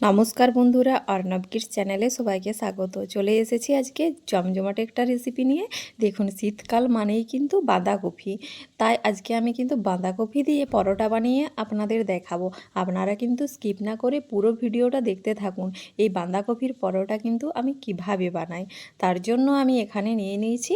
নমস্কার বন্ধুরা, অর্ণব কিডস চ্যানেলে সবাইকে স্বাগত। চলে এসেছি আজকে জমজমাটে একটা রেসিপি নিয়ে। দেখুন, শীতকাল মানেই কিন্তু বাঁধাকপি। তাই আজকে আমি কিন্তু বাঁধাকপি দিয়ে পরোটা বানিয়ে আপনাদের দেখাবো। আপনারা কিন্তু স্কিপ না করে পুরো ভিডিওটা দেখতে থাকুন, এই বাঁধাকপির পরোটা কিন্তু আমি কীভাবে বানাই। তার জন্য আমি এখানে নিয়ে নিয়েছি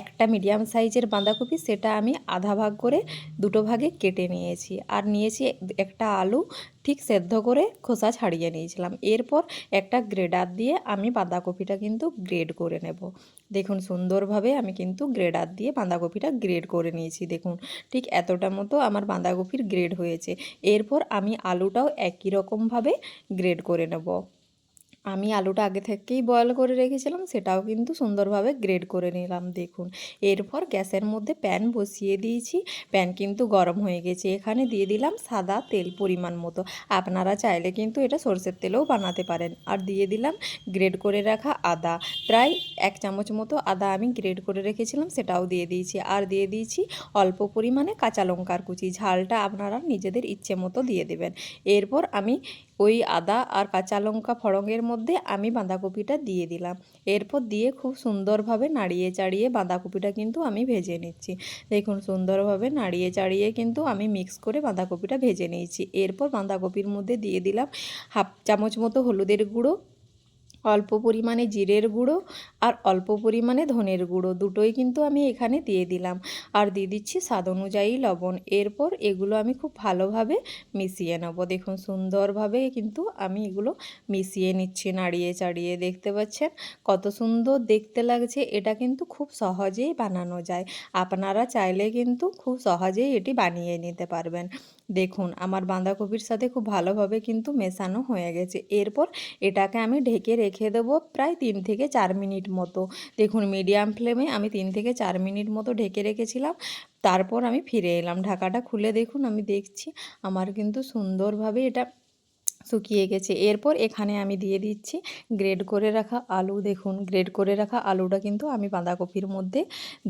একটা মিডিয়াম সাইজের বাঁধাকপি, সেটা আমি আধা ভাগ করে দুটো ভাগে কেটে নিয়েছি। আর নিয়েছি একটা আলু ঠিক সেদ্ধ করে খোসা ছাড়িয়ে নিয়েছিলাম। এরপর একটা গ্রেডার দিয়ে আমি বাঁধাকপিটা কিন্তু গ্রেড করে নেব। দেখুন, সুন্দরভাবে আমি কিন্তু গ্রেডার দিয়ে বাঁধাকপিটা গ্রেড করে নিয়েছি। দেখুন, ঠিক এতটা মতো আমার বাঁধাকপির গ্রেড হয়েছে। এরপর আমি আলুটাও একই রকমভাবে গ্রেড করে নেব। আমি আলুটা আগে থেকেই বয়েল করে রেখেছিলাম, সেটাও কিন্তু সুন্দরভাবে গ্রেড করে নিলাম, দেখুন। এরপর গ্যাসের মধ্যে প্যান বসিয়ে দিয়েছি প্যান কিন্তু গরম হয়ে গেছে। এখানে দিয়ে দিলাম সাদা তেল পরিমাণ মতো। আপনারা চাইলে কিন্তু এটা সর্ষের তেলেও বানাতে পারেন। আর দিয়ে দিলাম গ্রেড করে রাখা আদা। প্রায় এক চামচ মতো আদা আমি গ্রেড করে রেখেছিলাম, সেটাও দিয়ে দিয়েছি। আর দিয়ে দিয়েছি অল্প পরিমাণে কাঁচা লঙ্কার কুচি। ঝালটা আপনারা নিজেদের ইচ্ছে মতো দিয়ে দেবেন। এরপর আমি ওই আদা আর কাঁচা লঙ্কা ফড়ঙের মধ্যে আমি বাঁধাকপিটা দিয়ে দিলাম। এরপর দিয়ে খুব সুন্দরভাবে নাড়িয়ে চাড়িয়ে বাঁধাকপিটা কিন্তু আমি ভেজে নিচ্ছি। দেখুন, সুন্দরভাবে নাড়িয়ে চাড়িয়ে কিন্তু আমি মিক্স করে বাঁধাকপিটা ভেজে নিয়েছি। এরপর বাঁধাকপির মধ্যে দিয়ে দিলাম হাফ চামচ মতো হলুদের গুঁড়ো অল্প পরিমাণে জিরের গুঁড়ো আর অল্প পরিমাণে ধনের গুঁড়ো। দুটোই কিন্তু আমি এখানে দিয়ে দিলাম। আর দিয়ে দিচ্ছি স্বাদ অনুযায়ী লবণ। এরপর এগুলো আমি খুব ভালোভাবে মিশিয়ে নেব। দেখুন, সুন্দরভাবে কিন্তু আমি এগুলো মিশিয়ে নিচ্ছি নাড়িয়ে চাড়িয়ে। দেখতে পাচ্ছেন? কত সুন্দর দেখতে লাগছে। এটা কিন্তু খুব সহজেই বানানো যায়। আপনারা চাইলে কিন্তু খুব সহজেই এটি বানিয়ে নিতে পারবেন। দেখুন, আমার বাঁধাকপির সাথে খুব ভালোভাবে কিন্তু মেশানো হয়ে গেছে। এরপর এটাকে আমি ঢেকে রেখে দেবো প্রায় তিন থেকে চার মিনিট মতো। দেখুন, মিডিয়াম ফ্লেমে আমি তিন থেকে চার মিনিট মতো ঢেকে রেখেছিলাম। তারপর আমি ফিরে এলাম। ঢাকাটা খুলে দেখুন, আমি দেখছি আমার কিন্তু সুন্দরভাবে এটা শুকিয়ে গেছে। এরপর এখানে আমি দিয়ে দিচ্ছি গ্রেড করে রাখা আলু। দেখুন গ্রেড করে রাখা আলুটা কিন্তু আমি বাঁধাকপির মধ্যে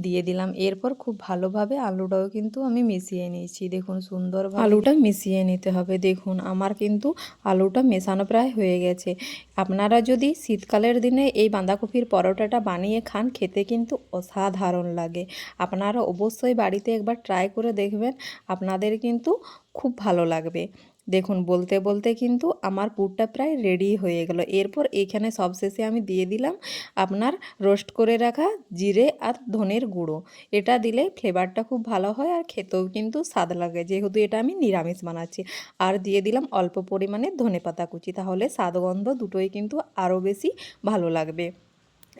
দিয়ে দিলাম। এরপর খুব ভালোভাবে আলুটাও কিন্তু আমি মিশিয়ে নিয়েছি। দেখুন সুন্দর আলুটা মিশিয়ে নিতে হবে। দেখুন, আমার কিন্তু আলুটা মেশানো প্রায় হয়ে গেছে। আপনারা যদি শীতকালের দিনে এই বাঁধাকপির পরোটাটা বানিয়ে খান, খেতে কিন্তু অসাধারণ লাগে। আপনারা অবশ্যই বাড়িতে একবার ট্রাই করে দেখবেন। আপনাদের কিন্তু খুব ভালো লাগবে। দেখুন, বলতে বলতে কিন্তু আমার পুরটা প্রায় রেডি হয়ে গেল। এরপর এখানে সবশেষে আমি দিয়ে দিলাম আপনার রোস্ট করে রাখা জিরে আর ধনের গুঁড়ো। এটা দিলে ফ্লেভারটা খুব ভালো হয় আর খেতেও কিন্তু স্বাদ লাগে। যেহেতু এটা আমি নিরামিষ বানাচ্ছি। আর দিয়ে দিলাম অল্প পরিমাণে ধনে পাতা কুচি। তাহলে স্বাদগন্ধ দুটোই কিন্তু আরও বেশি ভালো লাগবে।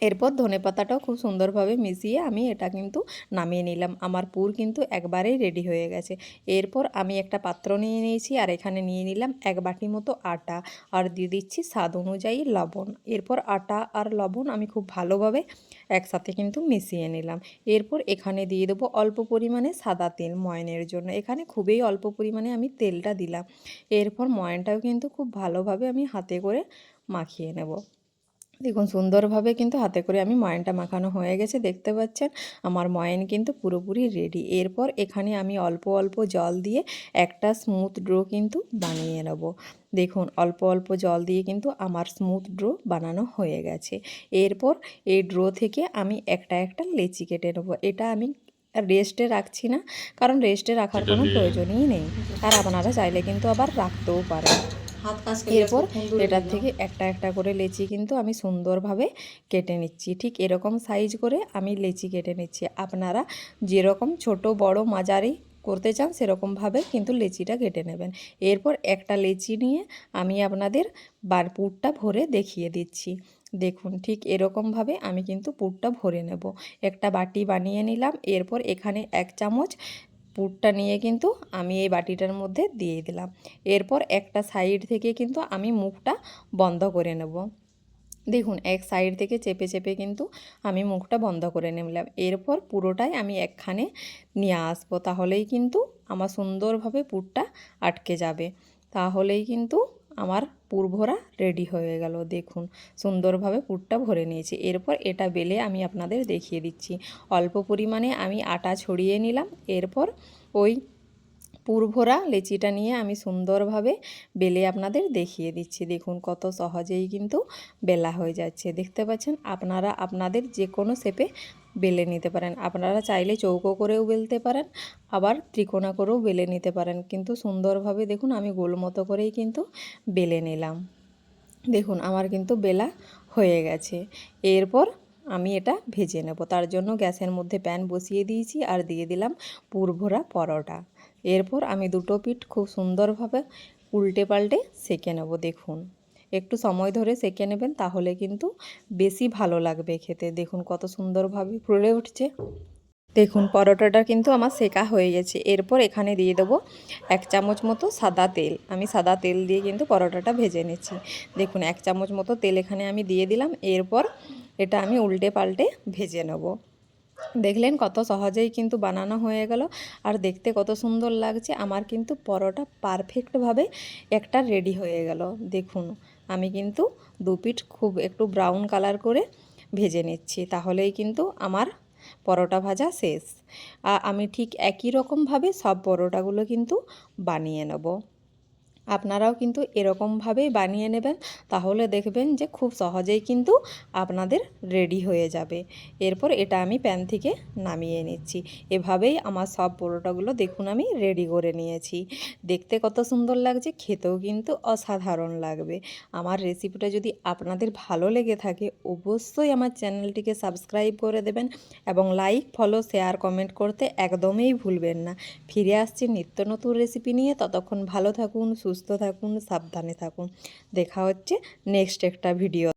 এরপর ধনে পাতাটাও খুব সুন্দরভাবে মিশিয়ে আমি এটা কিন্তু নামিয়ে নিলাম। আমার পুর কিন্তু একবারেই রেডি হয়ে গেছে। এরপর আমি একটা পাত্র নিয়ে নিয়েছি আর এখানে নিয়ে নিলাম এক বাটি মতো আটা আর দিয়ে দিচ্ছি স্বাদ অনুযায়ী লবণ। এরপর আটা আর লবণ আমি খুব ভালোভাবে একসাথে কিন্তু মিশিয়ে নিলাম। এরপর এখানে দিয়ে দেবো অল্প পরিমাণে সাদা তেল ময়নের জন্য। এখানে খুবই অল্প পরিমাণে আমি তেলটা দিলাম। এরপর ময়নটাও কিন্তু খুব ভালোভাবে আমি হাতে করে মাখিয়ে নেব। দেখুন সুন্দরভাবে কিন্তু হাতে করে আমি ময়নটা মাখানো হয়ে গেছে দেখতে পাচ্ছেন? আমার ময়ন কিন্তু পুরোপুরি রেডি এরপর এখানে আমি অল্প অল্প জল দিয়ে একটা স্মুথ ড্রো কিন্তু বানিয়ে নেব। দেখুন অল্প অল্প জল দিয়ে কিন্তু আমার স্মুথ ড্রো বানানো হয়ে গেছে। এরপর এই ড্রো থেকে আমি একটা একটা লেচি কেটে নেব। এটা আমি রেস্টে রাখছি না কারণ রেস্টে রাখার কোনো প্রয়োজনই নেই। আর আপনারা চাইলে কিন্তু আবার রাখতেও পারেন। এরপর এটার থেকে একটা একটা করে লেচি কিন্তু আমি সুন্দরভাবে কেটে নিচ্ছি। ঠিক এরকম সাইজ করে আমি লেচি কেটে নিচ্ছি। আপনারা যেরকম ছোট বড় মাঝারি করতে চান সেরকমভাবে কিন্তু লেচিটা কেটে নেবেন। এরপর একটা লেচি নিয়ে আমি আপনাদের বারপুরটা ভরে দেখিয়ে দিচ্ছি। দেখুন ঠিক এরকমভাবে আমি কিন্তু পুরটা ভরে নেব। একটা বাটি বানিয়ে নিলাম। এরপর এখানে এক চামচ পুরটা নিয়ে কিন্তু আমি এই বাটিটার মধ্যে দিয়ে দিলাম। এরপর একটা সাইড থেকে কিন্তু আমি মুখটা বন্ধ করে নেব। দেখুন, এক সাইড থেকে চেপে চেপে কিন্তু আমি মুখটা বন্ধ করে নিলাম। এরপর পুরোটাই আমি একখানে নিয়ে আসব। তাহলেই কিন্তু আমার সুন্দরভাবে পুরটা আটকে যাবে। তাহলেই কিন্তু আমার পুর ভরা রেডি হয়ে গেল। দেখুন, সুন্দরভাবে পুরটা ভরে নিয়েছি। এরপর এটা বেলে আমি আপনাদের দেখিয়ে দিচ্ছি। অল্প পরিমাণে আমি আটা ছড়িয়ে নিলাম। এরপর ওই পুরভরা লেচিটা নিয়ে আমি সুন্দরভাবে বেলে আপনাদের দেখিয়ে দিচ্ছি। দেখুন, কত সহজেই কিন্তু বেলা হয়ে যাচ্ছে। দেখতে পাচ্ছেন, আপনারা, আপনাদের যে কোনো শেপে বেলে নিতে পারেন। আপনারা চাইলে চৌকো করেও বেলতে পারেন, আবার ত্রিকোণা করেও বেলে নিতে পারেন। কিন্তু সুন্দরভাবে দেখুন, আমি গোল মতো করেই কিন্তু বেলে নিলাম। দেখুন, আমার কিন্তু বেলা হয়ে গেছে। এরপর আমি এটা ভেজে নেব। তার জন্য গ্যাসের মধ্যে প্যান বসিয়ে দিয়েছি আর দিয়ে দিলাম পুরভরা পরোটা। এরপর আমি দুটো পিঠ খুব সুন্দরভাবে উল্টে পাল্টে সেঁকে নেব, দেখুন। একটু সময় ধরে সেঁকে নেবেন, তাহলে কিন্তু বেশি ভালো লাগবে খেতে। দেখুন কত সুন্দরভাবে ফুলে উঠছে। দেখুন পরোটাটা কিন্তু আমার সেকা হয়ে গেছে। এরপর এখানে দিয়ে দেবো এক চামচ মতো সাদা তেল। আমি সাদা তেল দিয়ে কিন্তু পরোটাটা ভেজে নিচ্ছি। দেখুন এক চামচ মতো তেল এখানে আমি দিয়ে দিলাম। এরপর এটা আমি উল্টে পাল্টে ভেজে নেব। দেখলেন কত সহজেই কিন্তু বানানো হয়ে গেল। আর দেখতে কত সুন্দর লাগছে। আমার কিন্তু পরোটা পারফেক্টভাবে একটা রেডি হয়ে গেল। দেখুন আমি কিন্তু দু পিঠ খুব একটু ব্রাউন কালার করে ভেজে নিচ্ছি, তাহলেই কিন্তু আমার পরোটা ভাজা শেষ। আমি ঠিক একই রকমভাবে সব পরোটাগুলো কিন্তু বানিয়ে নেব। আপনারাও কিন্তু এরকমভাবেই বানিয়ে নেবেন। তাহলে দেখবেন যে খুব সহজেই কিন্তু আপনাদের রেডি হয়ে যাবে। এরপর এটা আমি প্যান থেকে নামিয়ে নিচ্ছি। এভাবেই আমার সব পরোটাগুলো দেখুন আমি রেডি করে নিয়েছি। দেখতে কত সুন্দর লাগছে, খেতেও কিন্তু অসাধারণ লাগবে। আমার রেসিপিটা যদি আপনাদের ভালো লেগে থাকে, অবশ্যই আমার চ্যানেলটিকে সাবস্ক্রাইব করে দেবেন এবং লাইক, ফলো, শেয়ার, কমেন্ট করতে একদমই ভুলবেন না। ফিরে আসছি নিত্য নতুন রেসিপি নিয়ে। ততক্ষণ ভালো থাকুন সুস্থ থাকুন সাবধানে থাকুন। দেখা হচ্ছে নেক্সট একটা ভিডিও